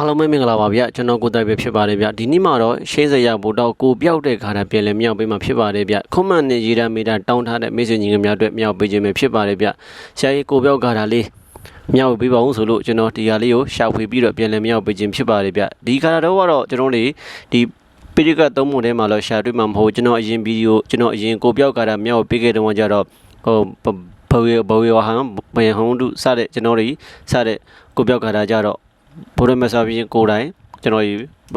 အားလုံးပဲမင်္ဂလာပါဗျကျွန်တော်ကိုတိုင်ပဲဖြစ်ပါတယ်ဗျဒီနေ့မှာတော့ရှင်းစရာဘူတော့ကိုပြောက်တဲ့ခါတာပြန်လဲမြောက်ပေးမှာဖြစ်ပါတယ်ဗျခွန်မန်နဲ့ရေဒါမီတာတောင်းထားတဲ့မိတ်ဆွေညီငယ်များအတွက်မြောက်ပေးခြင်းပဲဖြစ်ပါတယ်ဗျဆရာကြီးကိုပြောက်ခါတာလေးမြောက်ပေးပါဦးဆိုလို့ကျွန်တော်ဒီဟာလေးကိုရှာဖွေပြီးတော့ပြန်လဲမြောက်ပေးခြင်းဖြစ်ပါတယ်ဗျဒီခါတာတော့ကတော့ကျွန်တော်တို့ဒီပိရိကသုံးပုံထဲမှာတော့ရှာတွေ့မှာမဟုတ်ကျွန်တော်အရင်ဗီဒီယိုကျွန်တော်အရင်ကိုပြောက်ခါတာမြောက်ပေးခဲ့တော့ကြတော့ဟိုဘဝဘဝဟန်ဘယဟန်တို့စတဲ့ကျွန်တော်တွေစတဲ့ကိုပြောက်ခါတာကြတော့ ဘုရမဆာဘရင်ကိုယ်တိုင်ကျွန်တော်ဒီ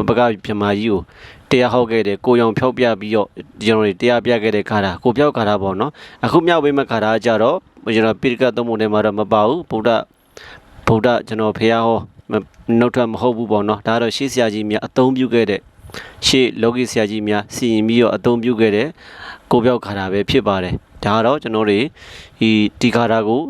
ပကပြမကြီးကိုတရားဟောက်ခဲ့တယ်ကိုရောင်ဖြောက်ပြပြီးတော့ကျွန်တော်တွေတရားပြခဲ့တဲ့ခါတာကိုပြောက်ခါတာပေါ့နော်အခုမြောက်ပေးမဲ့ခါတာကြတော့ကျွန်တော်ပိရိကသုံးပုံထဲမှာတော့မပါဘူးဗုဒ္ဓဗုဒ္ဓကျွန်တော်ဖေရဟောနှုတ်ထွက်မဟုတ်ဘူးပေါ့နော်ဒါကတော့ရှေးဆရာကြီးများအသုံးပြုခဲ့တဲ့ရှေးလောကီဆရာကြီးများစီရင်ပြီးတော့အသုံးပြုခဲ့တဲ့ကိုပြောက်ခါတာပဲဖြစ်ပါတယ်ဒါကတော့ကျွန်တော်တွေဒီဒီခါတာကို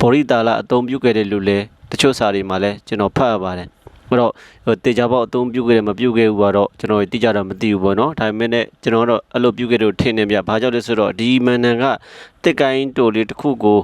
ဘောရိတာလာအသုံးပြုခဲ့တဲ့လူလဲ တချို့စာတွေမှာလဲကျွန်တော်ဖတ်ရပါတယ်အဲ့တော့ဟိုတေချာပေါက်အသုံးပြုခဲ့တယ်မပြုခဲ့ဘူးကတော့ကျွန်တော်တိကျတော့မသိဘူးပေါ့နော်ဒါပေမဲ့လည်းကျွန်တော်တော့အဲ့လိုပြုခဲ့လို့ထင်နေပြဘာကြောင့်လဲဆိုတော့ဒီမန်နန်ကတစ်ကိုင်းတိုလေးတစ်ခုကို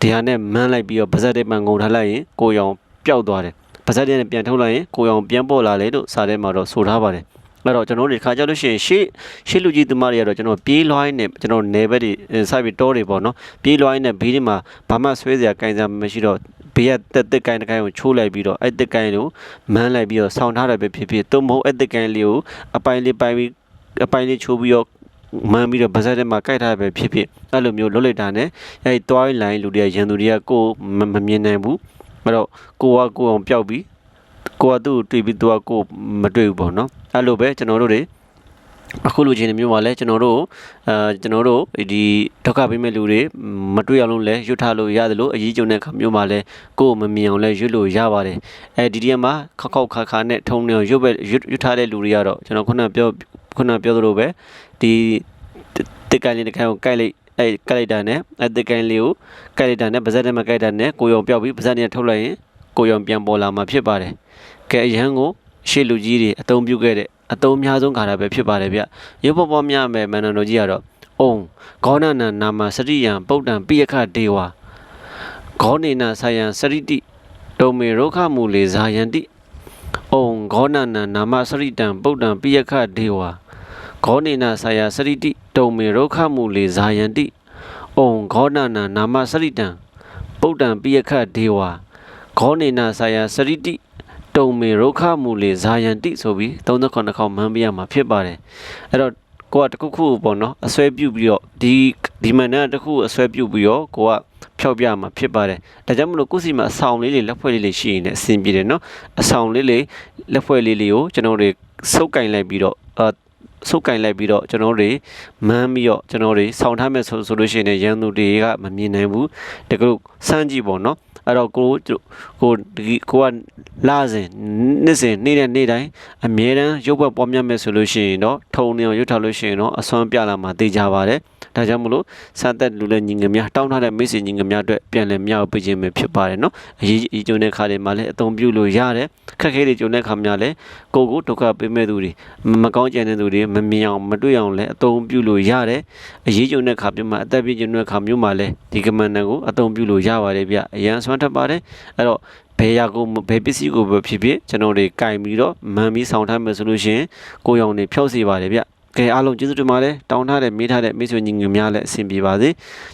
ဒီဟာနဲ့မန်းလိုက်ပြီးတော့ဗဇက်တဲ့မှန်ငုံထားလိုက်ရင်ကိုရောင်ပျောက်သွားတယ်ဗဇက်တဲ့နဲ့ပြန်ထုတ်လိုက်ရင်ကိုရောင်ပြန်ပေါ်လာလေလို့စာထဲမှာတော့ဆိုထားပါတယ်အဲ့တော့ကျွန်တော်တို့ဒီခါကြလို့ရှိရင်ရှေ့ရှေ့လူကြီးသမားတွေကတော့ကျွန်တော်ပြေးလွှိုင်းနဲ့ကျွန်တော်နေဘက်တွေစိုက်ပြီးတောတွေပေါ့နော်ပြေးလွှိုင်းနဲ့ဘေးတွေမှာဘာမှဆွဲစရာကင်စရာမရှိတော့ ဘေးကတက်တက်ကိုင်းတစ်ကိုင်းကိုချိုးလိုက်ပြီးတော့အဲ့တက်ကိုင်းကိုမန်းလိုက်ပြီးတော့ဆောင်းထားတယ်ပဲဖြစ်ဖြစ်သို့မဟုတ်အဲ့တက်ကိုင်းလေးကိုအပိုင်းလေးပိုင်းပြီးအပိုင်းလေးချိုးပြီးတော့မန်းပြီးတော့ဗဇက်ထဲမှာကြိုက်ထားတယ်ပဲဖြစ်ဖြစ်အဲ့လိုမျိုးလုပ်လိုက်တာနဲ့အဲ့ဒီတွိုင်းလိုင်းလူတွေကရန်သူတွေကကိုမမြင်နိုင်ဘူးအဲ့တော့ကိုကကိုအောင်ပျောက်ပြီးကိုကသူ့ကိုတွေ့ပြီးသူကကိုမတွေ့ဘူးပေါ့နော်အဲ့လိုပဲကျွန်တော်တို့တွေ အခုလူချင်းမျိုးမှာလဲကျွန်တော်တို့အဲကျွန်တော်တို့ဒီဒုက္ခပေးမဲ့လူတွေမတွေ့အောင်လို့လဲရွတ်ထားလို့ရတယ်လို့အရေးကြုံတဲ့ခါမျိုးမှာလဲကိုယ်မမြင်အောင်လဲရွတ်လို့ရပါတယ်အဲဒီဒီမှာခောက်ခောက်ခါခါနဲ့ထုံနေရွတ်ပဲရွတ်ထားတဲ့လူတွေကတော့ကျွန်တော်ခုနပြောခုနပြောသလိုပဲဒီတစ်ကိုင်းလေးတစ်ခိုင်ကိုကိုက်လိုက်အဲကိုက်လိုက်တာနဲ့အဲတစ်ကိုင်းလေးကိုကိုက်လိုက်တာနဲ့ပါဇက်ထဲမှာကိုက်တာနဲ့ကိုယုံပြောက်ပြီးပါဇက်နဲ့ထုတ်လိုက်ရင်ကိုယုံပြန်ပေါ်လာမှာဖြစ်ပါတယ်ကဲအရန်ကိုရှေ့လူကြီးတွေအသုံးပြုခဲ့တဲ့ အသုံးအများဆုံးခါတာပဲဖြစ်ပါတယ်ဗျရုပ်ပေါ်ပေါ်များမယ်မန္တန်တော်ကြီးကတော့အုံဂေါနနာနာမစရိယံပုဒ္ဒံပိယခဒေဝဂေါနေနာဆယံစရိတိဒုံမေရောခမူလေဇာယန္တိအုံဂေါနနာနာမစရိတံပုဒ္ဒံပိယခဒေဝဂေါနေနာဆယံစရိတိဒုံမေရောခမူလေဇာယန္တိအုံဂေါနနာနာမစရိတံပုဒ္ဒံပိယခဒေဝဂေါနေနာဆယံစရိတိ တုံမေရုခမူလေဇာယန်တိဆိုပြီး39ခေါက်မှန်းပြရမှာဖြစ်ပါတယ်အဲ့တော့ကိုကတခုခုပေါ့နော်အစွဲပြုတ်ပြီးတော့ဒီဒီမန်နဲ့တခုအစွဲပြုတ်ပြီးတော့ကိုကဖျောက်ပြမှာဖြစ်ပါတယ်ဒါကြောင့်မလို့ကိုစီမှာအဆောင်လေးလေးလက်ဖွဲ့လေးလေးရှိရင်လည်းအဆင်ပြေတယ်နော်အဆောင်လေးလေးလက်ဖွဲ့လေးလေးကိုကျွန်တော်တို့စုပ်ကင်လိုက်ပြီးတော့အာဆုတ်ကင်လိုက်ပြီးတော့ကျွန်တော်တို့မန်းပြီးတော့ကျွန်တော်တို့ဆောင်းထားမယ်ဆိုဆိုလို့ရှိရင်ရန်သူတွေကမမြင်နိုင်ဘူးတကယ်လို့စမ်းကြည့်ပေါ့နော် အဲ့တော့ကိုကိုဒီကိုကလာစဉ်နေ့စဉ်နေ့တဲ့နေ့တိုင်းအမြဲတမ်းရုပ်ဘက်ပေါ်မြတ်မယ်ဆိုလို့ရှိရင်တော့ထုံနေအောင်ရုပ်ထားလို့ရှိရင်တော့အစွမ်းပြလာမှာသိကြပါတယ် ဒါကြောင့်မလို့စသက်လူလည်းညီငယ်များတောင်းထားတဲ့မိတ်ဆွေညီငယ်များအတွက်ပြန်လည်မြောက်ပေးခြင်းပဲဖြစ်ပါတယ်နော်အရေးအကျုံတဲ့ခါတွေမှာလည်းအသုံးပြုလို့ရတယ်ခက်ခဲတွေကျုံတဲ့ခါများလည်းကိုကိုဒုက္ခပေးမဲ့သူတွေမကောင်းကြတဲ့သူတွေမမြင်အောင်မတွေ့အောင်လည်းအသုံးပြုလို့ရတယ်အရေးကျုံတဲ့ခါမျိုးမှာအသက်ပြည့်ကျုံတဲ့ခါမျိုးမှာလည်းဒီကမန်နန်ကိုအသုံးပြုလို့ရပါတယ်ဗျအရန်ဆွမ်းထပ်ပါတယ်အဲ့တော့ဘယ်ရာကိုဘယ်ပစ္စည်းကိုပဲဖြစ်ဖြစ်ကျွန်တော်တွေကင်ပြီးတော့မန်ပြီးဆောင်ထားမယ်ဆိုလို့ရှိရင်ကိုရောင်တွေဖြောက်စေပါတယ်ဗျ ကဲအားလုံးကျေးဇူးတင်ပါတယ်တောင်းထားတဲ့မေးထားတဲ့မိတ်ဆွေညီငယ်များလည်းအဆင်ပြေပါစေ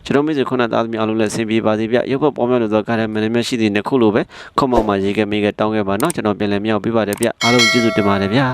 ကျွန်တော်မိတ်ဆွေခုနသားသမီးအားလုံးလည်းအဆင်ပြေပါစေဗျရုပ်ဖတ်ပေါ်မြောက်လို့သောကာရမန်နဲ့ရှိသည့်နှစ်ခုလိုပဲခွန်မောင်မှာရေခဲမေးခဲတောင်းခဲ့ပါနော်ကျွန်တော်ပြန်လည်မြောက်ပေးပါတယ်ဗျအားလုံးကျေးဇူးတင်ပါတယ်ဗျာ